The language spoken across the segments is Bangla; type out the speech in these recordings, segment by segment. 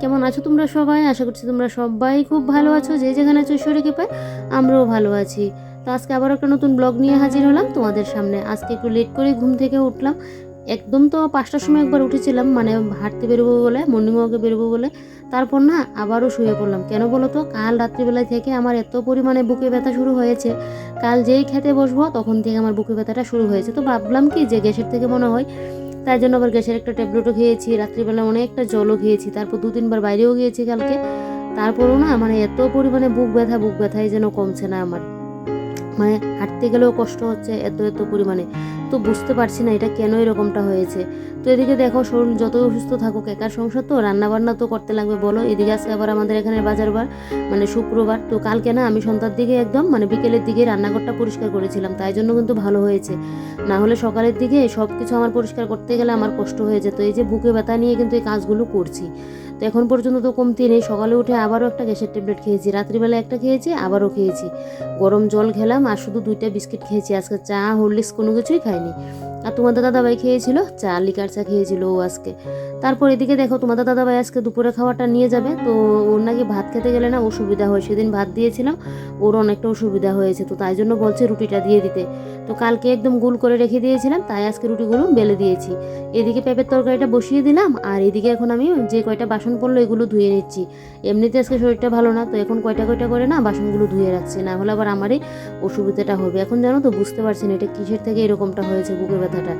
কেমন আছো তোমরা সবাই? আশা করছি তোমরা সবাই খুব ভালো আছো। যে যেখানে আছো ঈশ্বরীকে পাই আমরাও ভালো আছি। তো আজকে আবার একটা নতুন ব্লগ নিয়ে হাজির হলাম তোমাদের সামনে। আজকে একটু লেট করে ঘুম থেকে উঠলাম। একদম তো পাঁচটার সময় একবার উঠেছিলাম মানে হাঁটতে বেরোবো বলে মর্নিং ওয়াকে বেরোবো বলে। তারপর না আবারও শুয়ে পড়লাম। কেন বলো তো? কাল রাত্রিবেলা থেকে আমার এত পরিমাণে বুকে ব্যথা শুরু হয়েছে। কাল যেই খেতে বসবো, তখন থেকে আমার বুকে ব্যথাটা শুরু হয়েছে। তো ভাবলাম কি যে গ্যাসের থেকে মনে হয় তাই জন্য আবার গ্যাসের একটা ট্যাবলেটও খেয়েছি। রাত্রিবেলা অনেকটা জলও খেয়েছি। তারপর দু তিনবার বাইরেও গিয়েছি কালকে। তারপরও না মানে এত পরিমাণে বুক ব্যথা, বুক ব্যথাই যেন কমছে না আমার। মানে হাঁটতে গেলেও কষ্ট হচ্ছে এত এত পরিমাণে। তো বুঝতে পারছি না এটা কেন এরকমটা হয়েছে। তো এদিকে দেখো, শরীর যতই অসুস্থ থাকুক একার সংসার তো, রান্নাবান্না তো করতে লাগবে বলো। এদিকে আজকে আবার আমাদের এখানে বাজার বার মানে শুক্রবার। তো কালকে না, আমি সন্ধ্যার দিকে একদম মানে বিকেলের দিকে রান্নাঘরটা পরিষ্কার করেছিলাম। তাই জন্য কিন্তু ভালো হয়েছে। না হলে সকালের দিকে সব কিছু আমার পরিষ্কার করতে গেলে আমার কষ্ট হয়ে যেত। এই যে বুকে ব্যথা নিয়ে কিন্তু এই কাজগুলো করছি। তো এখন পর্যন্ত তো কমতি নেই। সকালে উঠে আবারও একটা গ্যাসের ট্যাবলেট খেয়েছি। রাত্রিবেলা একটা খেয়েছি, আবারও খেয়েছি। গরম জল খেলাম। আর শুধু দুইটা বিস্কিট খেয়েছি আজকে চা হরলিক্স কোনো কিছুই খাইনি। আর তোমাদের দাদাভাই খেয়েছিল চা লিকার চা খেয়েছিল ও আজকে। তারপর এদিকে দেখো তোমাদের দাদাভাই আজকে দুপুরে খাওয়াটা নিয়ে যাবে, তো ওর নাকি ভাত খেতে গেলে না অসুবিধা হয়। সেদিন ভাত দিয়েছিলাম, ওর অনেকটা অসুবিধা হয়েছে, তো তাই জন্য বলছে রুটিটা দিয়ে দিতে। তো কালকে একদম গুল করে রেখে দিয়েছিলাম, তাই আজকে রুটিগুলো বেলে দিয়েছি। এদিকে পেঁপের তরকারিটা বসিয়ে দিলাম, আর এদিকে এখন আমি যে কয়টা বাসন পড়ল এগুলো ধুয়ে নিচ্ছি। এমনিতে আজকে শরীরটা ভালো না, তো এখন কয়টা কয়টা করে না বাসনগুলো ধুয়ে রাখছি, না হলে আবার আমারই অসুবিধাটা হবে। এখন জানো তো, বুঝতে পারছি না এটা কিসের থেকে এরকমটা হয়েছে বুকে ব্যথাটা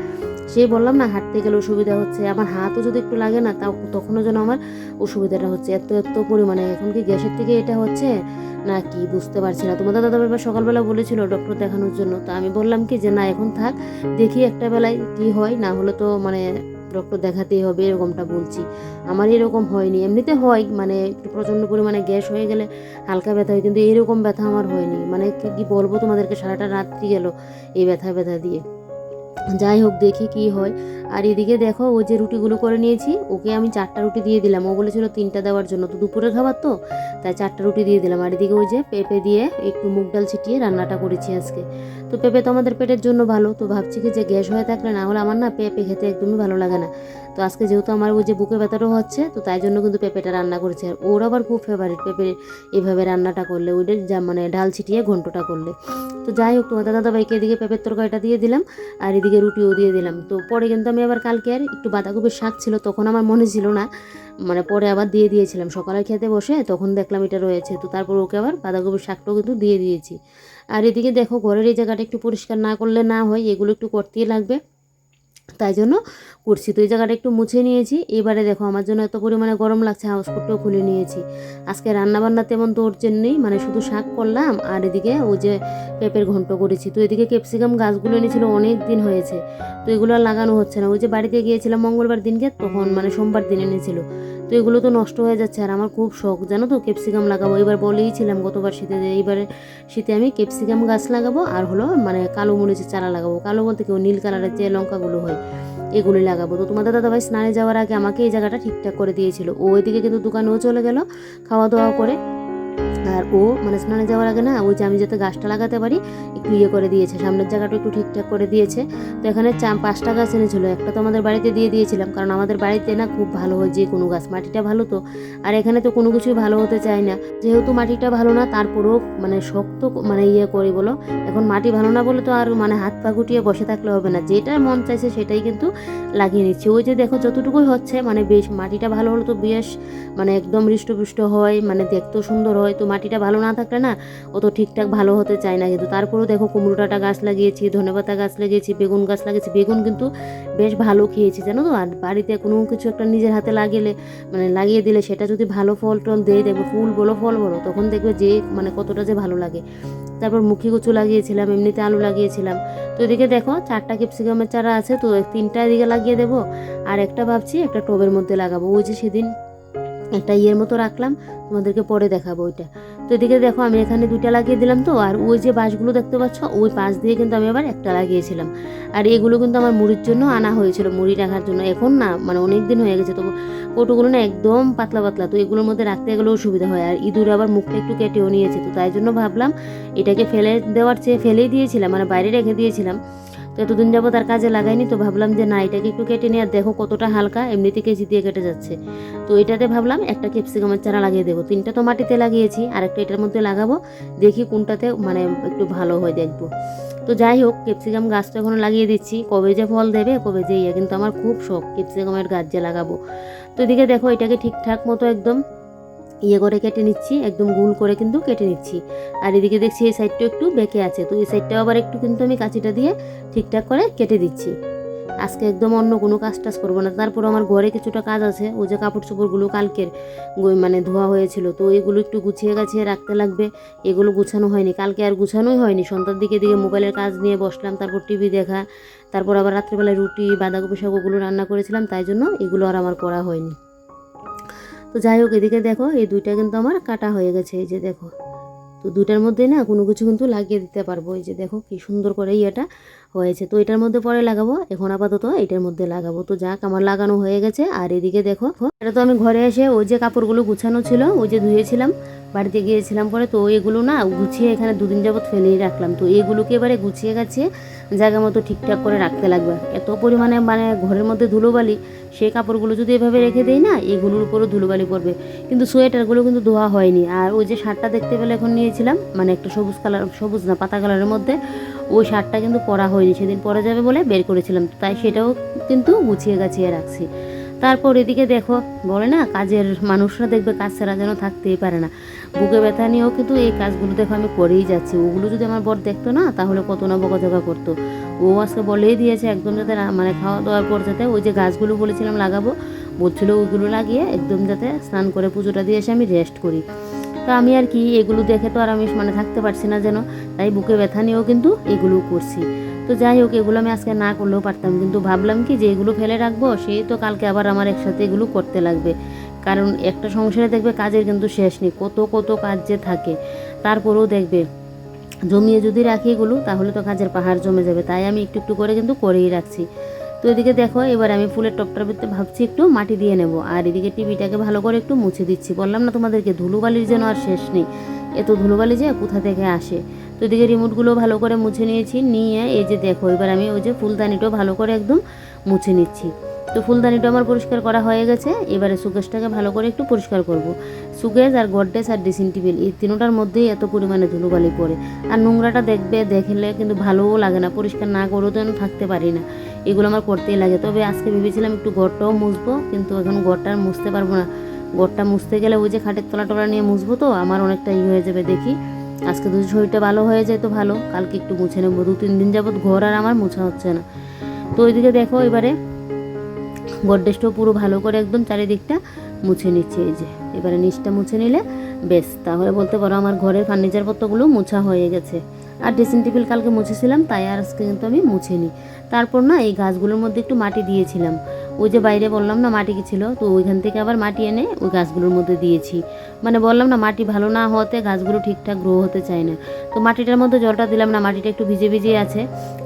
সেই বললাম, না, হাঁটতে গেলে অসুবিধা হচ্ছে। আমার হাতও যদি একটু লাগে না, তাও তখনও যেন আমার অসুবিধাটা হচ্ছে। এত এত পরিমাণে এখন কি গ্যাসের থেকে এটা হচ্ছে? না কি বুঝতে পারছি না। তোমাদের দাদা এবার সকালবেলা বলেছিল ডক্টর দেখানোর জন্য। তো আমি বললাম কি যে, না, এখন থাক, দেখি একটা বেলায় কি হয়। না হলে তো মানে ডক্টর দেখাতেই হবে, এরকমটা বলছি। আমার এরকম হয়নি। এমনিতে হয় মানে একটু প্রচণ্ড পরিমাণে গ্যাস হয়ে গেলে হালকা ব্যথা হয়, কিন্তু এরকম ব্যথা আমার হয়নি। মানে কি বলব তোমাদেরকে? সারাটা রাত্রি গেল এই ব্যথা ব্যথা দিয়ে। যাই হোক দেখি কি হয়। আর এদিকে দেখো ওই যে রুটিগুলো করে নিয়েছি, ওকে আমি চারটা রুটি দিয়ে দিলাম। ও বলেছিল তিনটা দেওয়ার জন্য, তো দুপুরের খাবার তো, তাই চারটা রুটি দিয়ে দিলাম। আর এদিকে ওই যে পেঁপে দিয়ে একটু মুগ ডাল ছিটিয়ে রান্নাটা করেছি আজকে। তো পেঁপে তো আমাদের পেটের জন্য ভালো, তো ভাবছি কি যে গ্যাস হয়ে থাকলে না হলে আমার না পেঁপে খেতে একদমই ভালো লাগে না। তো আজকে যেহেতু আমার ওই যে বুকে ব্যথাটাও হচ্ছে, তো তাই জন্য কিন্তু পেঁপেটা রান্না করেছি। আর ওর আবার খুব ফেভারিট পেঁপে, এভাবে রান্নাটা করলে ওইটা যা মানে ডাল ছিটিয়ে ঘন্টটা করলে। তো যাই হোক তোমাদের দাদা ভাইকে এদিকে পেঁপের তরকারিটা দিয়ে দিলাম, আর এদিকে রুটিও দিয়ে দিলাম। তো পরে কিন্তু আমি আবার কালকে আর একটু বাঁধাকপির শাক ছিল, তখন আমার মনে ছিল না। মানে পরে আবার দিয়ে দিয়েছিলাম। সকালে খেতে বসে তখন দেখলাম এটা রয়েছে। তো তারপর ওকে আবার বাঁধাকপির শাকটাও কিন্তু দিয়ে দিয়েছি। আর এদিকে দেখো ঘরের এই জায়গাটা একটু পরিষ্কার না করলে না হয়, এগুলো একটু করতেই লাগবে। তাই জন্য করছি। তো এই জায়গাটা একটু মুছে নিয়েছি। এবারে দেখো, আমার জন্য এত পরিমাণে গরম লাগছে হাউসকোটটাও খুলে নিয়েছি। আজকে রান্নাবান্না তেমন তো ওর নেই মানে শুধু শাক করলাম আর এদিকে ওই যে পেঁপের ঘন্ট করেছি। তো এদিকে ক্যাপসিকাম গাছগুলো এনেছিল, অনেক দিন হয়েছে। তো এগুলো লাগানো হচ্ছে না। ওই যে বাড়িতে গিয়েছিলাম মঙ্গলবার দিনকে, তখন মানে সোমবার দিন এনেছিল। তো এগুলো তো নষ্ট হয়ে যাচ্ছে। আর আমার খুব শখ, জানো তো, ক্যাপসিকাম লাগাবো। এবার বলেইছিলাম গতবার শীতে যে এইবারে শীতে আমি ক্যাপসিকাম গাছ লাগাবো আর হলো মানে কালো মরিচের চারা লাগাবো। কালো বলতে কেউ নীল কালারের যে লঙ্কাগুলো হয় এগুলি লাগাবো। তো তোমাদের দাদাভাই স্নানে যাওয়ার আগে আমাকে এই জায়গাটা ঠিকঠাক করে দিয়েছিল। ও ওইদিকে কিন্তু দোকানেও চলে গেল খাওয়া দাওয়া করে। আর ও মানে স্নানে যাওয়ার আগে না, ওই যে আমি যাতে গাছটা লাগাতে পারি, একটু ইয়ে করে দিয়েছে। সামনের জায়গাটা একটু ঠিকঠাক করে দিয়েছে। তো এখানে চা পাঁচটা গাছ এনেছিল, একটা তো আমাদের বাড়িতে দিয়ে দিয়েছিলাম। কারণ আমাদের বাড়িতে না খুব ভালো হয় যে কোনো গাছ, মাটিটা ভালো তো। আর এখানে তো কোনো কিছুই ভালো হতে চায় না। যেহেতু মাটিটা ভালো না, তারপরেও মানে শক্ত মানে ইয়ে করি বলো। এখন মাটি ভালো না বলে তো আর মানে হাত পা গুটিয়ে বসে থাকলে হবে না। যেটা মন চাইছে সেটাই কিন্তু লাগিয়ে নিচ্ছি। ওই যে দেখো যতটুকুই হচ্ছে মানে বেশ মাটিটা ভালো হলে তো বেশ মানে একদম হৃষ্টপুষ্ট হয় মানে দেখতেও সুন্দর হয়। তো মাটিটা ভালো না থাকলে না অত ঠিকঠাক ভালো হতে চায় না কিন্তু। তারপরেও দেখো কুমড়ো কুমড়োটা গাছ লাগিয়েছি, ধনেপাতা গাছ লাগিয়েছি, বেগুন গাছ লাগিয়েছি, বেগুন কিন্তু বেশ ভালো খেয়েছি, জানো তো? আর বাড়িতে কোনো কিছু একটা নিজের হাতে লাগিয়ে মানে লাগিয়ে দিলে সেটা যদি ভালো ফল টল দিয়ে, দেখবে ফুল বলো, ফল বলো, তখন দেখবে যে মানে কতটা যে ভালো লাগে। তারপর মুখি কচু লাগিয়েছিলাম, এমনিতে আলু লাগিয়েছিলাম। তো এদিকে দেখো, চারটা ক্যাপসিকামের চারা আছে, তো তিনটা এদিকে লাগিয়ে দেবো। আর একটা ভাবছি একটা টবের মধ্যে লাগাবো। ওই যে সেদিন একটা ইয়ের মতো রাখলাম, তোমাদেরকে পরে দেখাবো ওইটা। তো এদিকে দেখো, আমি এখানে দুইটা লাগিয়ে দিলাম তো, আর ওই যে বাঁশগুলো দেখতে পাচ্ছ, ওই পাশ দিয়ে কিন্তু আমি আবার একটা লাগিয়েছিলাম। আর এগুলো কিন্তু আমার মুড়ির জন্য আনা হয়েছিল, মুড়ি রাখার জন্য। এখন না মানে অনেক দিন হয়ে গেছে তো কৌটোগুলো না একদম পাতলা পাতলা, তো এগুলোর মধ্যে রাখতে গেলেও সুবিধা হয়। আর ইঁদুর আবার মুখটা একটু কেটেও নিয়েছে, তো তাই জন্য ভাবলাম এটাকে ফেলে দেওয়ার চেয়ে ফেলেই দিয়েছিলাম মানে বাইরে রেখে দিয়েছিলাম। এতদিন যাবত আর কাজে লাগাইনি, তো ভাবলাম যে না, এটাকে একটু কেটে নিয়ে আর দেখো কতটা হালকা, এমনিতে কেজি দিয়ে কেটে যাচ্ছে। তো এটাতে ভাবলাম একটা ক্যাপসিকামের চারা লাগিয়ে দেবো। তিনটা তো মাটিতে লাগিয়েছি, আর একটা এটার মধ্যে লাগাবো, দেখি কোনটাতে মানে একটু ভালো হয় দেখব। তো যাই হোক, ক্যাপসিকাম গাছ তো এখনও লাগিয়ে দিচ্ছি, কবে যে ফল দেবে, কবে যে ইয়ে কিন্তু আমার খুব শখ ক্যাপসিকামের গাছ যে লাগাবো। তো এদিকে দেখো, এটাকে ঠিকঠাক মতো একদম ইয়ে করে কেটে নিচ্ছি, একদম গোল করে কিন্তু কেটে নিচ্ছি। আর এদিকে দেখছি এই সাইডটা একটু বেঁকে আছে, তো এই সাইডটাও আবার একটু কিন্তু আমি কাঁচিটা দিয়ে ঠিকঠাক করে কেটে দিচ্ছি। আজকে একদম অন্য কোনো কাজ টাজ করব না তারপর আমার ঘরে কিছুটা কাজ আছে, ওই যে কাপড় চোপড়গুলো কালকের মানে ধোয়া হয়েছিল, তো এগুলো একটু গুছিয়ে গাছিয়ে রাখতে লাগবে, এগুলো গুছানো হয়নি, কালকে আর গুছানোই হয়নি, সন্ধ্যার দিকে দিকে মোবাইলের কাজ নিয়ে বসলাম, তারপর টিভি দেখা, তারপর আবার রাত্রেবেলায় রুটি, বাঁধাকপি শাক ওগুলো রান্না করেছিলাম, তাই জন্য এগুলো আর আমার করা হয়নি। তো যাই হোক, এদিকে দেখো, এই দুইটা কিন্তু আমার কাটা হয়ে গেছে, এই যে দেখো। তো দুইটার মধ্যে না কোনো কিছু কিন্তু লাগিয়ে দিতে পারব, এই যে দেখো কি সুন্দর করে ইয়েটা হয়েছে। তো এটার মধ্যে পরে লাগাবো, এখন আপাতত এটার মধ্যে লাগাবো। তো যাক, আমার লাগানো হয়ে গেছে, আর এদিকে দেখো, এটা তো আমি ঘরে এসে ওই যে কাপড়গুলো গুছানো ছিল, ওই যে ধুয়েছিলাম, বাড়িতে গিয়েছিলাম পরে, তো এগুলো না গুছিয়ে এখানে দুদিন যাবত ফেলেই রাখলাম। তো এগুলোকে এবারে গুছিয়ে গাছিয়ে জায়গা মতো ঠিকঠাক করে রাখতে লাগবে। এত পরিমাণে মানে ঘরের মধ্যে ধুলোবালি সেই কাপড়গুলো যদি এভাবে রেখে দেই না, এগুলোর উপরও ধুলোবালি পড়বে। কিন্তু সোয়েটারগুলো কিন্তু ধোয়া হয়নি। আর ওই যে শার্টটা দেখতে পেলে এখন নিয়েছিলাম মানে একটা সবুজ কালার, সবুজ না, পাতা কালারের মধ্যে, ওই শার্টটা কিন্তু পরা হয়নি। সেদিন পরা যাবে বলে বের করেছিলাম। তাই সেটাও কিন্তু গুছিয়ে গাছিয়ে রাখছি। তারপর এদিকে দেখো, বলে না, কাজের মানুষরা দেখবে কাজ ছাড়া যেন থাকতেই পারে না। বুকে ব্যথা নিয়েও কিন্তু এই কাজগুলো দেখো আমি করেই যাচ্ছি। ওগুলো যদি আমার বর দেখতো না, তাহলে কত না বকাঝকা করতো। ও আজকে বলেই দিয়েছে একদম যাতে মানে খাওয়া দাওয়ার পর যাতে ওই যে গাছগুলো বলেছিলাম লাগাবো, বলছিল ওইগুলো লাগিয়ে একদম যাতে স্নান করে পুজোটা দিয়ে এসে আমি রেস্ট করি। তো আমি আর কি, এগুলো দেখে তো আর আমি মানে থাকতে পারছি না যেন, তাই বুকে ব্যথা নিয়েও কিন্তু এগুলো করছি। তো যাই হোক, এগুলো আমি আজকে না করলেও পারতাম। কিন্তু ভাবলাম কি যে এগুলো ফেলে রাখব সেই তো কালকে আবার আমার একসাথে এগুলো করতে লাগবে। কারণ একটা সংসারে দেখবে কাজের কিন্তু শেষ নেই, কত কত কাজ যে থাকে। তারপরেও দেখবে, জমিয়ে যদি রাখি এগুলো, তাহলে তো কাজের পাহাড় জমে যাবে। তাই আমি একটু একটু করে কিন্তু করেই রাখছি। তো এদিকে দেখো, এবার আমি ফুলের টপটার ভিতরে ভাবছি একটু মাটি দিয়ে নেব। আর এদিকে টিভিটাকে ভালো করে একটু মুছে দিচ্ছি। বললাম না তোমাদেরকে, ধুলোবালির যেন আর শেষ নেই। এত ধুলোবালি যে কোথা থেকে আসে? তো এদিকে রিমোটগুলো ভালো করে মুছে নিয়েছি, নিয়ে এই যে দেখো, এবার আমি ওই যে ফুলদানিটাও ভালো করে একদম মুছে নিচ্ছি। তো ফুলদানিটা আমার পরিষ্কার করা হয়ে গেছে, এবারে সুকেশটাকে ভালো করে একটু পরিষ্কার করব। সুকেশ আর গডডেস আর ড্রেসিং টেবিল এই তিনোটার মধ্যেই এত পরিমাণে ধুলোবালি পড়ে। আর নোংরাটা দেখবে, দেখলে কিন্তু ভালোও লাগে না, পরিষ্কার না করেও যেন থাকতে পারি না। এগুলো আমার করতেই লাগে। তবে আজকে ভেবেছিলাম একটু ঘরটাও মুছবো, কিন্তু এখন ঘরটা আর মুছতে পারব না। ঘরটা মুছতে গেলে ওই যে খাটের তলা টলা নিয়ে মুছবো তো, আমার অনেকটা ই হয়ে যাবে দেখি। আজকে যদি শরীরটা ভালো হয়ে যায় তো ভালো, কালকে একটু মুছে নেব। দু তিন দিন যাবৎ ঘর আর আমার মোছা হচ্ছে না। তো ওইদিকে দেখো এবারে গড্রেজটাও পুরো ভালো করে একদম চারিদিকটা মুছে নিচ্ছে এই যে। এবারে নিচটা মুছে নিলে বেশ, তাহলে বলতে পারো আমার ঘরের ফার্নিচারপত্রগুলো মোছা হয়ে গেছে। আর ড্রেসিং টেবিল কালকে মুছেছিলাম, তাই আর আজকে কিন্তু আমি মুছিনি। তারপর না এই গাছগুলোর মধ্যে একটু মাটি দিয়েছিলাম। ওই যে বাইরে বললাম না মাটি ছিল, তো ওইখান থেকে আবার মাটি এনে ওই গাছগুলোর মধ্যে দিয়েছি। মানে বললাম না মাটি ভালো না হওয়াতে গাছগুলো ঠিকঠাক গ্রো হতে চায় না। তো মাটিটার মধ্যে জলটা দিলাম না, মাটিটা একটু ভিজে ভিজে আছে।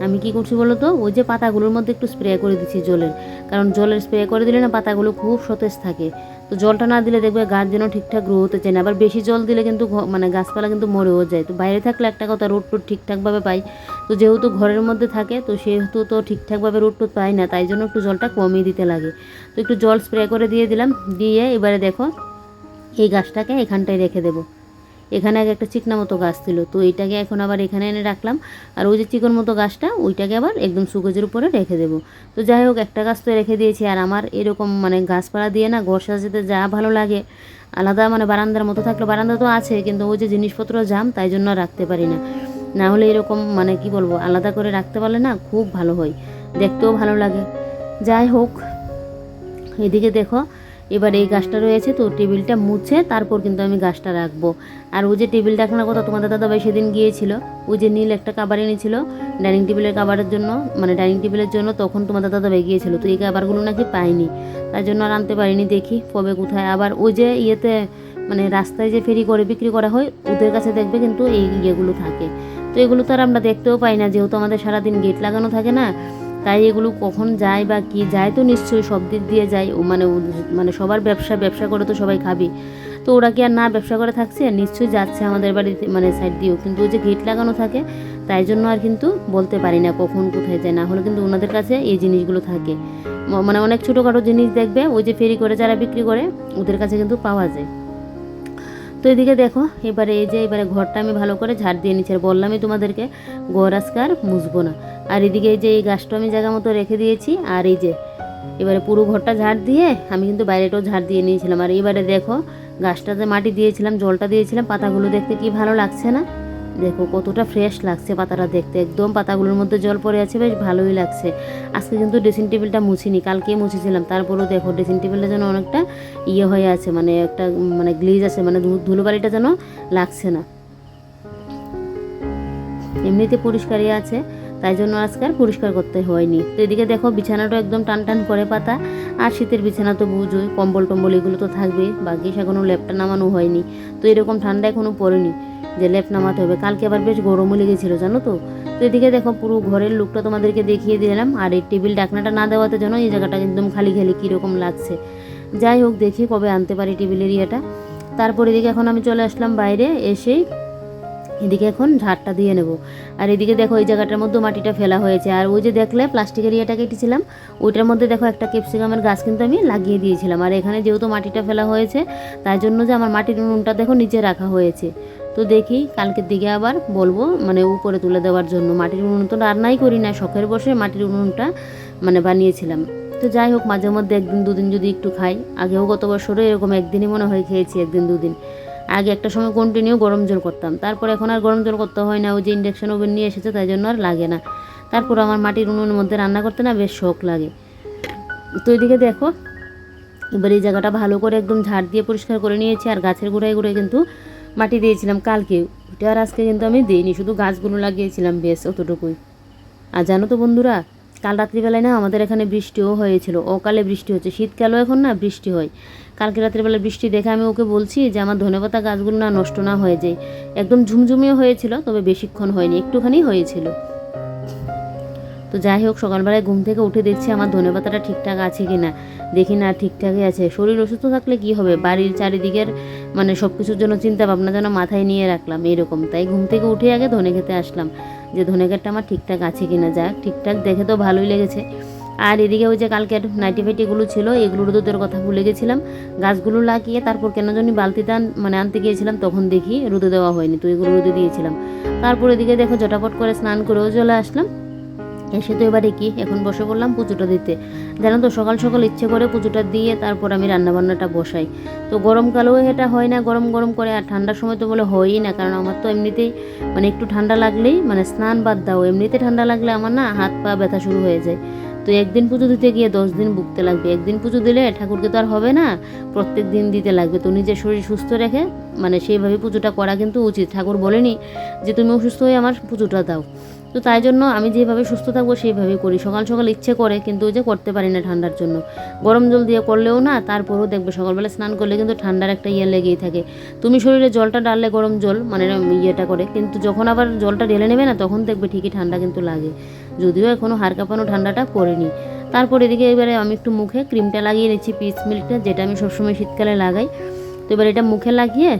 আমি কি করছি বলো তো ওই যে পাতাগুলোর মধ্যে একটু স্প্রে করে দিচ্ছি জলের। কারণ জলের স্প্রে করে দিলে না পাতাগুলো খুব সতেজ থাকে। তো জলটা না দিলে দেখবে গাছ যেন ঠিকঠাক গ্রো হতে চায় না। আবার বেশি জল দিলে কিন্তু মানে গাছপালা কিন্তু মরেও যায়। তো বাইরে থাকলে একটা কথা রোড টোড ঠিকঠাকভাবে পাই। তো যেহেতু ঘরের মধ্যে থাকে, তো সেহেতু তো ঠিকঠাকভাবে রোড টোড পাই না, তাই জন্য একটু জলটা কমই দিতে লাগে। তো একটু জল স্প্রে করে দিয়ে দিলাম। দিয়ে এবারে দেখো, এই গাছটাকে এখানটায় রেখে দেবো। এখানে আগে একটা চিকনা মতো গাছ ছিল, তো এইটাকে এখন আবার এখানে এনে রাখলাম। আর ওই যে চিকন মতো গাছটা, ওইটাকে আবার একদম সুগজের উপরে রেখে দেবো। তো যাই হোক, একটা গাছ তো রেখে দিয়েছি, আর আমার এরকম মানে গাছপালা দিয়ে না ঘর সাজাতে যা ভালো লাগে। আলাদা মানে বারান্দার মতো থাকলে বারান্দা তো আছে, কিন্তু ওই যে জিনিসপত্র জাম, তাই জন্য রাখতে পারি না। না হলে এরকম মানে কি বলব, আলাদা করে রাখতে পারলে না খুব ভালো হয়, দেখতেও ভালো লাগে। যাই হোক, এদিকে দেখো এবার এই গাছটা রয়েছে, তো টেবিলটা মুছে তারপর কিন্তু আমি গাছটা রাখব। আর ওই যে টেবিল রাখানোর কথা তোমাদের দাদাভাই সেদিন গিয়েছিল, ওই যে নীল একটা কাবার এনেছিল, ডাইনিং টেবিলের কাবারের জন্য মানে ডাইনিং টেবিলের জন্য তখন তোমাদের দাদাভাই গিয়েছিল, তো এই কাবারগুলো নাকি পাইনি। তার জন্য আর আনতে পারিনি, দেখি কবে কোথায়। আবার ওই যে ইয়েতে মানে রাস্তায় যে ফেরি করে, বিক্রি করা হয়, ওদের কাছে দেখবে কিন্তু এই ইয়েগুলো থাকে। তো এগুলো তো আর আমরা দেখতেও পাই না, যেহেতু আমাদের সারাদিন গেট লাগানো থাকে না তাই এগুলো কখন যায় বা কি যায় তো নিশ্চয়ই সব দিক দিয়ে যায়। ও মানে মানে সবার ব্যবসা ব্যবসা করে তো সবাই খাবি। তো ওরা কি আর না ব্যবসা করে থাকছে? নিশ্চয়ই যাচ্ছে আমাদের বাড়িতে মানে সাইড দিয়েও। কিন্তু ওই যে গেট লাগানো থাকে, তাই জন্য আর কিন্তু বলতে পারি না কখন, কোথায় যায়। না হলে কিন্তু ওনাদের কাছে এই জিনিসগুলো থাকে। মানে অনেক ছোটোখাটো জিনিস দেখবে, ওই যে ফেরি করে, যারা বিক্রি করে, ওদের কাছে কিন্তু পাওয়া যায়। তো এদিকে দেখো, এবারে এই যে এবারে ঘরটা আমি ভালো করে ঝাড় দিয়ে নিচ্ছি। আর বললামই তোমাদেরকে ঘর আজকে আর মুছবো না। আর এদিকে এই যে এই গাছটা আমি জায়গা মতো রেখে দিয়েছি, আর এই যে এবারে পুরো ঘরটা ঝাড় দিয়ে আমি কিন্তু বাইরেটাও ঝাড় দিয়ে নিয়েছিলাম। আর এবারে দেখো, গাছটাতে মাটি দিয়েছিলাম, জলটা দিয়েছিলাম, পাতাগুলো দেখতে কি ভালো লাগছে না? দেখো, কতটা ফ্রেশ লাগছে পাতাটা দেখতে। একদম পাতাগুলোর মধ্যে জল পড়ে আছে, বেশ ভালোই লাগছে। আজকে কিন্তু ড্রেসিং টেবিলটা মুছিনি, কালকে মুছেছিলাম। তারপরেও দেখো ড্রেসিং টেবিলটা যেন অনেকটা ইয়ে হয়ে আছে মানে একটা মানে গ্লিজ আছে মানে ধুলোবালিটা যেন লাগছে না। এমনিতে পরিষ্কারই আছে, তাই জন্য আজকে আর পরিষ্কার করতে হয়নি। তো এদিকে দেখো বিছানাটা একদম টান টান করে পাতা, আর শীতের বিছানা তো বুঝোই কম্বল টম্বল এগুলো তো থাকবেই, বাকি সে এখনও লেপটা নামানো হয়নি। তো এরকম ঠান্ডা এখনও পড়েনি। যে লেপ নামাতে হবে। কালকে আবার বেশ গরমও লেগেছিলো, জানো তো? তো এদিকে দেখো, পুরো ঘরের লুকটা তোমাদেরকে দেখিয়ে দিলাম। আর এই টেবিল ডাকনাটা না দেওয়াতে যেন এই জায়গাটা একদম খালি খালি কীরকম লাগছে। যাই হোক, দেখি কবে আনতে পারি টেবিলের ইয়েটা। তারপর এদিকে এখন আমি চলে আসলাম বাইরে, এসেই এদিকে এখন ঝাড়টা দিয়ে নেব। আর এদিকে দেখো, এই জায়গাটার মধ্যে মাটিটা ফেলা হয়েছে। আর ওই যে দেখলে, প্লাস্টিকের ইয়েটা কেটেছিলাম, ওইটার মধ্যে দেখো একটা ক্যাপসিকামের গাছ কিন্তু আমি লাগিয়ে দিয়েছিলাম। আর এখানে যেহেতু মাটিটা ফেলা হয়েছে, তাই জন্য যে আমার মাটির উনুনটা দেখো নিচে রাখা হয়েছে। তো দেখি কালকের দিকে আবার বলব মানে উপরে তুলে দেওয়ার জন্য। মাটির উনুন তো রান্নাই করি না শখের বসে মাটির উনুনটা মানে বানিয়েছিলাম। তো যাই হোক, মাঝে মধ্যে একদিন দুদিন যদি একটু খাই। আগেও গত বছরও এরকম একদিনই মনে হয় খেয়েছি, একদিন দুদিন। আগে একটা সময় কন্টিনিউ গরম জল করতাম। তারপর এখন আর গরম জল করতে হয় না, ওই যে ইন্ডাকশন ওভেন নিয়ে এসেছে, তাই জন্য আর লাগে না। তারপর আমার মাটির উনুনের মধ্যে রান্না করতে না বেশ শখ লাগে। তো এদিকে দেখো, এবার এই জায়গাটা ভালো করে একদম ঝাড় দিয়ে পরিষ্কার করে নিয়েছি, আর গাছের গোড়ায় গোড়ায় কিন্তু মাটি দিয়েছিলাম কালকে ওটা আর আজকে কিন্তু আমি দিইনি, শুধু গাছগুলো লাগিয়েছিলাম, বেশ অতটুকুই। আর জানো তো বন্ধুরা, কাল রাত্রিবেলায় না আমাদের এখানে বৃষ্টিও হয়েছিল, অকালে বৃষ্টি হচ্ছে, শীতকালেও এখন না বৃষ্টি হয়। কালকে রাত্রিবেলা বৃষ্টি দেখে আমি ওকে বলছি যে আমার ধনেপাতা গাছগুলো না নষ্ট না হয়ে যায়। একদম ঝুমঝুমিও হয়েছিল, তবে বেশিক্ষণ হয়নি, একটুখানি হয়েছিল। তো যাই হোক, সকালবেলায় ঘুম থেকে উঠে দেখছি আমার ধনেপাতাটা ঠিকঠাক আছে কি না দেখি না ঠিকঠাকই আছে। শরীর অসুস্থ থাকলে কি হবে? বাড়ির চারিদিকের মানে সব কিছুর জন্য চিন্তা ভাবনা যেন মাথায় নিয়ে রাখলাম, এরকম। তাই ঘুম থেকে উঠে আগে ধনে খেতে আসলাম, যে ধনে খেতটা আমার ঠিকঠাক আছে কি না যাক, ঠিকঠাক দেখে তো ভালোই লেগেছে। আর এদিকে ওই যে কালকের নাইটি ফাইটিগুলো ছিল, এগুলোর রোদের কথা ভুলে গেছিলাম। গাছগুলো লাগিয়ে তারপর কেন জানি আন- মানে আনতে গিয়েছিলাম, তখন দেখি রোদে দেওয়া হয়নি, তো এগুলো রোদে দিয়েছিলাম। তারপর এদিকে দেখো জটাপট করে স্নান করেও চলে আসলাম। এসে তো এবারে কি? এখন বসে পড়লাম পুজোটা দিতে। জানো তো, সকাল সকাল ইচ্ছে করে পুজোটা দিয়ে তারপর আমি রান্নাবান্নাটা বসাই। তো গরমকালেও এটা হয় না, গরম গরম করে। আর ঠান্ডার সময় তো বলে হয়ই না, কারণ আমার তো এমনিতেই মানে একটু ঠান্ডা লাগলেই মানে স্নান বাদ দাও। এমনিতে ঠান্ডা লাগলে আমার না হাত পা ব্যথা শুরু হয়ে যায়। তো একদিন পুজো দিতে গিয়ে দশ দিন ভুগতে লাগবে। একদিন পুজো দিলে ঠাকুরকে তো আর হবে না, প্রত্যেক দিন দিতে লাগবে। তো নিজের শরীর সুস্থ রেখে মানে সেইভাবে পুজোটা করা কিন্তু উচিত। ঠাকুর বলেনি যে, তুমি অসুস্থ হয়ে আমার পুজোটা দাও। তো তাই জন্য আমি যেভাবে সুস্থ থাকব সেইভাবেই করি। সকাল সকাল ইচ্ছে করে, কিন্তু ওই যে করতে পারি না ঠান্ডার জন্য। গরম জল দিয়ে করলেও না, তারপরেও দেখবে সকালবেলা স্নান করলে কিন্তু ঠান্ডার একটা ইয়ে লেগেই থাকে। তুমি শরীরে জলটা ডাললে গরম জল মানে ইয়েটা করে, কিন্তু যখন আবার জলটা ঢেলে নেবে না, তখন দেখবে ঠিকই ঠান্ডা কিন্তু লাগে। যদিও এখনও হাড় কাঁপানো ঠান্ডাটা করিনি। তারপর এদিকে এবারে আমি একটু মুখে ক্রিমটা লাগিয়ে নিচ্ছি পিস মিল্কটা যেটা আমি সবসময় শীতকালে লাগাই। তো এবার এটা মুখে লাগিয়ে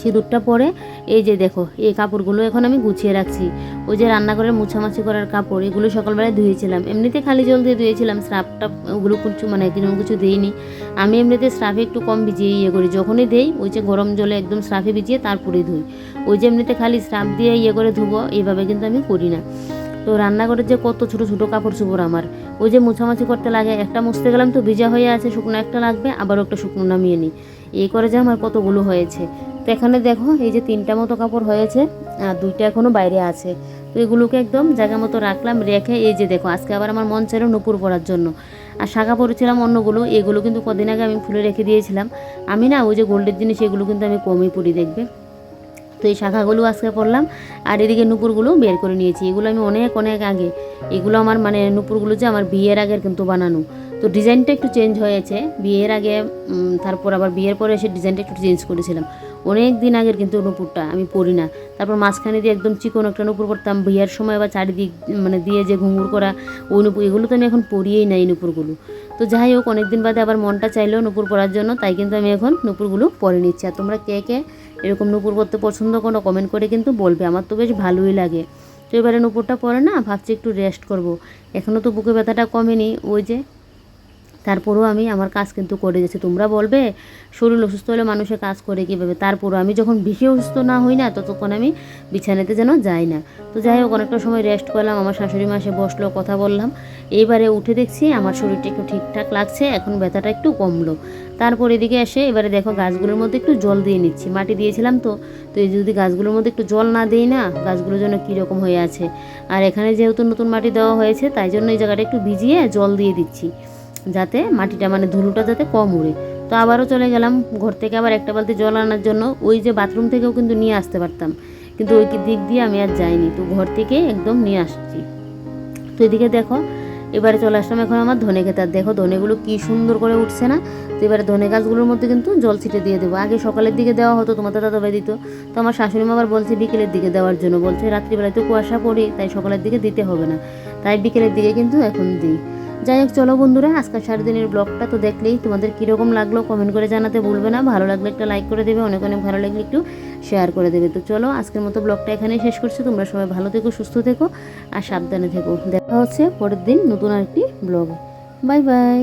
সিঁদুরটা পরে এই যে দেখো, এই কাপড়গুলো এখন আমি গুছিয়ে রাখছি। ওই যে রান্নাঘরের মুছামাছি করার কাপড়, এগুলো সকালবেলায় ধুয়েছিলাম। এমনিতে খালি জল দিয়ে ধুয়েছিলাম স্রাফটা ওগুলো কিছু মানে একদিনও কিছু দিইনি। আমি এমনিতে স্রাফে একটু কম ভিজিয়ে ইয়ে করি। যখনই দেই, ওই যে গরম জলে একদম স্রাফে ভিজিয়ে তারপরে ধুই। ওই যে এমনিতে খালি স্রাফ দিয়ে ইয়ে করে ধুবো, এইভাবে কিন্তু আমি করি না। তো রান্নাঘরের যে কত ছোটো ছোটো কাপড় চোপড় আমার, ওই যে মুছামাছি করতে লাগে, একটা মুছতে গেলাম তো ভিজা হয়ে আছে, শুকনো একটা লাগবে, আবারও একটা শুকনো নামিয়ে নিই। এই করে যে আমার কতগুলো হয়েছে। তো এখানে দেখো, এই যে তিনটা মতো কাপড় হয়েছে, আর দুইটা এখনও বাইরে আছে। তো এগুলোকে একদম জায়গা মতো রাখলাম, রেখে এই যে দেখো, আজকে আবার আমার মন ছিল নুপুর পরার জন্য। আর শাখা পরেছিলাম অন্যগুলো, এগুলো কিন্তু কদিন আগে আমি ফুলে রেখে দিয়েছিলাম। আমি না, ওই যে গোল্ডের জিনিস, এগুলো কিন্তু আমি কমই পরি, দেখবে? তো এই শাখাগুলো আজকে পরলাম, আর এদিকে নুপুরগুলো বের করে নিয়েছি। এগুলো আমি অনেক অনেক আগে, এগুলো আমার মানে নুপুরগুলো যে আমার বিয়ের আগের কিন্তু বানানো। তো ডিজাইনটা একটু চেঞ্জ হয়েছে, বিয়ের আগে তারপর আবার বিয়ের পরে এসে ডিজাইনটা একটু চেঞ্জ করেছিলাম। অনেক দিন আগের কিন্তু নুপুরটা, আমি পরি না। তারপর মাঝখানে দিয়ে একদম চিকন একটা নুপুর পরতাম বিয়ের সময় আবার চারিদিক মানে দিয়ে যে ঘুঙুর করা, ওই নুপুর, এগুলো তো আমি এখন পরিয়েই নাই নুপুরগুলো। তো যাই হোক, অনেকদিন বাদে আবার মনটা চাইলো নুপুর পরার জন্য, তাই কিন্তু আমি এখন নুপুরগুলো পরে নিচ্ছি। আর তোমরা কে কে এরকম নুপুর পরতে পছন্দ করো কমেন্ট করে কিন্তু বলবে, আমার তো বেশ ভালোই লাগে। তো এবারে নুপুরটা পরে না, ভাবছি একটু রেস্ট করব। এখনও তো বুকে ব্যথাটা কমেনি, ওই যে তারপরেও আমি আমার কাজ কিন্তু করে যাচ্ছি তোমরা বলবে, শরীর অসুস্থ হলে মানুষের কাজ করে কীভাবে? তারপরও আমি যখন বেশি অসুস্থ না হই না, ততক্ষণ আমি বিছানাতে যেন যাই না। তো যাই হোক, অনেকটা সময় রেস্ট করলাম, আমার শাশুড়ি মাসে বসল, কথা বললাম। এইবারে উঠে দেখছি আমার শরীরটা একটু ঠিকঠাক লাগছে, এখন ব্যথাটা একটু কমলো। তারপর এদিকে এসে এবারে দেখো গাছগুলোর মধ্যে একটু জল দিয়ে নিচ্ছি। মাটি দিয়েছিলাম তো তো এই যদি গাছগুলোর মধ্যে একটু জল না দিই না, গাছগুলো যেন কীরকম হয়ে আছে। আর এখানে যেহেতু নতুন মাটি দেওয়া হয়েছে, তাই জন্য এই জায়গাটা একটু ভিজিয়ে জল দিয়ে দিচ্ছি। যাতে মাটিটা মানে ধুলোটা যাতে কম উড়ে। তো আবারও চলে গেলাম ঘর থেকে আবার একটা বালতি জল আনার জন্য। ওই যে বাথরুম থেকেও কিন্তু নিয়ে আসতে পারতাম। কিন্তু ওই দিক দিয়ে আমি আর যাইনি। তো ঘর থেকে একদম নিয়ে আসছি। তো এদিকে দেখো, এবারে চলে আসলাম এখন আমার ধনে খেতে দেখো ধনেগুলো কি সুন্দর করে উঠছে না? তো এবারে ধনে গাছগুলোর মধ্যে কিন্তু জল ছিটে দিয়ে দেবো। আগে সকালের দিকে দেওয়া হতো তোমার দাদা ভাই দিত। তো আমার শাশুড়ি মা আবার বলছে বিকেলের দিকে দেওয়ার জন্য। বলছে রাত্রিবেলায় তো কুয়াশা পড়ে, তাই সকালের দিকে দিতে হবে না। তাই বিকেলের দিকে কিন্তু এখন দিই। যাই হোক, চলো বন্ধুরা আজকাল সারাদিনের ব্লগটা তো দেখলেই তোমাদের কীরকম লাগল কমেন্ট করে জানাতে ভুলবে না। ভালো লাগলে একটা লাইক করে দেবে, অনেক অনেক ভালো লাগলে একটু শেয়ার করে দেবে। তো চলো, আজকের মতো ব্লগটা এখানেই শেষ করছি। তোমরা সবাই ভালো থেকো, সুস্থ থেকো, আর সাবধানে থেকো। দেখা হচ্ছে পরের দিন নতুন আরেকটি ব্লগ বাই বাই